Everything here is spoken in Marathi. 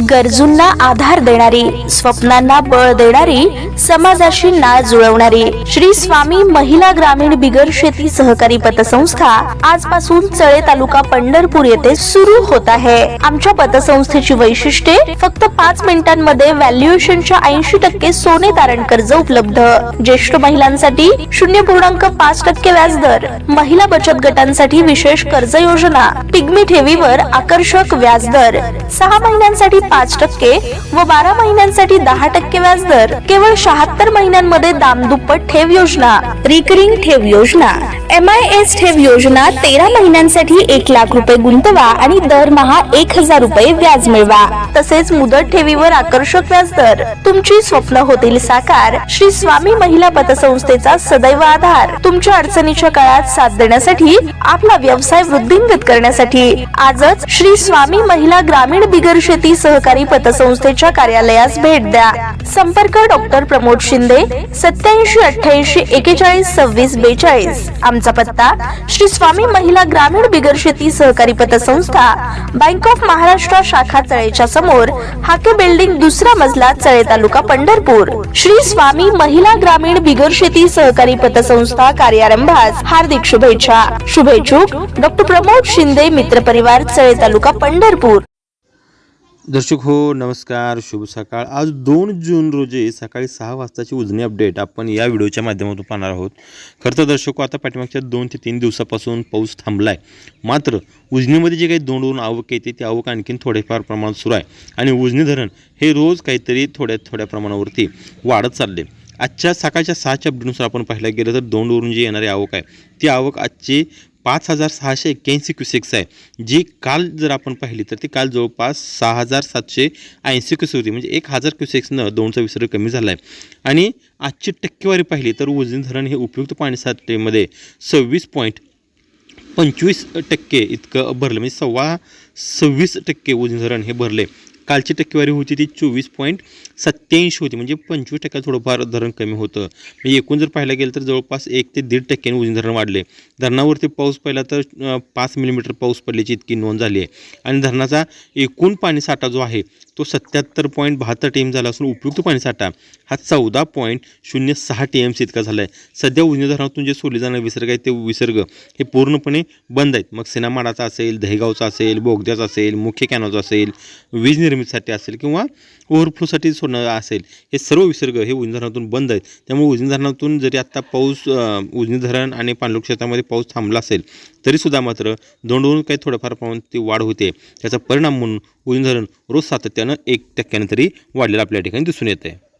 गरजूंना आधार देणारी स्वप्नांना बळ देणारी समाजाशी नाळ जुळवणारी श्री स्वामी महिला ग्रामीण बिगर शेती सहकारी पतसंस्था आजपासून चळे तालुका पंढरपूर येथे सुरू होत आहे. आमच्या पतसंस्थेची वैशिष्ट्ये फक्त पाच मिनिटांमध्ये व्हॅल्युएशनच्या ऐंशी टक्के सोने तारण कर्ज उपलब्ध. ज्येष्ठ महिलांसाठी शून्य पूर्णांक पाच टक्के व्याजदर महिला बचत गटांसाठी विशेष कर्ज योजना पिग्मी ठेवीवर आकर्षक व्याजदर. सहा महिन्यांसाठी पाच टक्के व बारा महिन्यांसाठी दहा टक्के व्याजदर केवळ शहात्तर महिन्यांमध्ये दामदुप्पट ठेव योजना रिकरिंग ठेव योजना एम आय एस ठेव योजना तेरा महिन्यांसाठी एक लाख रुपये गुंतवा आणि दरमहा एक हजार रुपये व्याज मिळवा. तसेच मुदत ठेवीवर आकर्षक व्याजदर. तुमची स्वप्न होतील साकार. श्री स्वामी महिला पतसंस्थेचा सदैव आधार. तुमच्या अडचणीच्या काळात साथ देण्यासाठी आपला व्यवसाय वृद्धिंगत करण्यासाठी. आजच श्री स्वामी महिला ग्रामीण बिगर शेती सह सहकारी पतसंस्थेच्या कार्यालयास भेट द्या. संपर्क डॉक्टर प्रमोद शिंदे सत्याऐंशी अठ्ठ्याऐंशी एकेचाळीस सव्वीस बेचाळीस. आमचा पत्ता श्री स्वामी महिला ग्रामीण बिगर शेती सहकारी पतसंस्था बँक ऑफ महाराष्ट्र शाखा चळेच्या समोर हाके बिल्डिंग दुसरा मजला चळे तालुका पंढरपूर. श्री स्वामी महिला ग्रामीण बिगर शेती सहकारी पतसंस्था कार्यारंभास हार्दिक शुभेच्छा. शुभेच्छुक डॉक्टर प्रमोद शिंदे मित्र परिवार चळे तालुका पंढरपूर. दर्शक हो नमस्कार शुभ सकाळ. आज दोन जून रोजी सकाळी सहा वाजताची उजनी अपडेट आपण या व्हिडिओच्या माध्यमातून पाहणार आहोत. खरं तर दर्शक हो, आता पाठीमागच्या दोन ते तीन दिवसापासून पाऊस थांबला आहे मात्र उजनीमध्ये जे काही दोन दोन आवक येते ती आवक आणखीन थोडेफार प्रमाणात सुरू आहे. आणि उजनी धरण हे रोज काहीतरी थोड्या थोड्या प्रमाणावरती वाढत चालले. आजच्या सकाळच्या सहाच्या अपडेटनुसार आपण पाहायला गेलं तर दोंडवरून जी येणारी आवक आहे ती आवक आजची पाच हजार सहाशे एक्क्याऐंशी क्युसेक्स आहे. जी काल जर आपण पाहिली तर ती काल जवळपास सहा हजार सातशे ऐंशी क्युसेक होती. म्हणजे एक हजार क्युसेक्सनं दोनचा विसर्ग कमी झाला आहे आणि आजची टक्केवारी पाहिली तर उजनी धरण हे उपयुक्त पाणीसाठेमध्ये सव्वीस पॉईंट पंचवीस टक्के इतकं भरलं. म्हणजे सव्वा सव्वीस टक्के उजनी धरण हे भरले. कालची टक्केवारी होती ती चोवीस पॉईंट सत्याऐंशी होती म्हणजे पंचवीस टक्क्यात थोडंफार धरण कमी होतं. म्हणजे एकूण जर पाहायला गेलं तर जवळपास एक ते दीड टक्क्याने उजनी धरण वाढले. धरणावरती पाऊस पहिला तर पाच मिलीमीटर पाऊस पडल्याची इतकी नोंद झाली आहे. आणि धरणाचा एकूण पाणीसाठा जो आहे तो सत्याहत्तर पॉईंट बहात्तर टी एम झाला असून उपयुक्त पाणीसाठा हा चौदा पॉईंट शून्य सहा टी एम सी इतका झाला आहे सध्या उजनी धरणातून जे सोडले जाणारे विसर्ग आहेत ते विसर्ग हे पूर्णपणे बंद आहेत. मग सिनामाडाचा असेल दहेगावचा असेल बोगद्याचा असेल मुख्य कॅनॉचा असेल वीज निर्मितीसाठी असेल किंवा ओव्हरफ्लोसाठी सोडणं असेल हे सर्व विसर्ग हे उजनी धरणातून बंद आहेत. त्यामुळे उजनी धरणातून जरी आत्ता पाऊस उजनी धरण आणि पाणलोक क्षेत्रामध्ये पाऊस थांबला असेल तरीसुद्धा मात्र दोन दोन काही थोड्याफार प्रमाणात ती वाढ होते. त्याचा परिणाम म्हणून उजनी धरण रोज सातत्यानं एक टक्क्यानं तरी वाढलेलं आपल्या ठिकाणी दिसून येतं आहे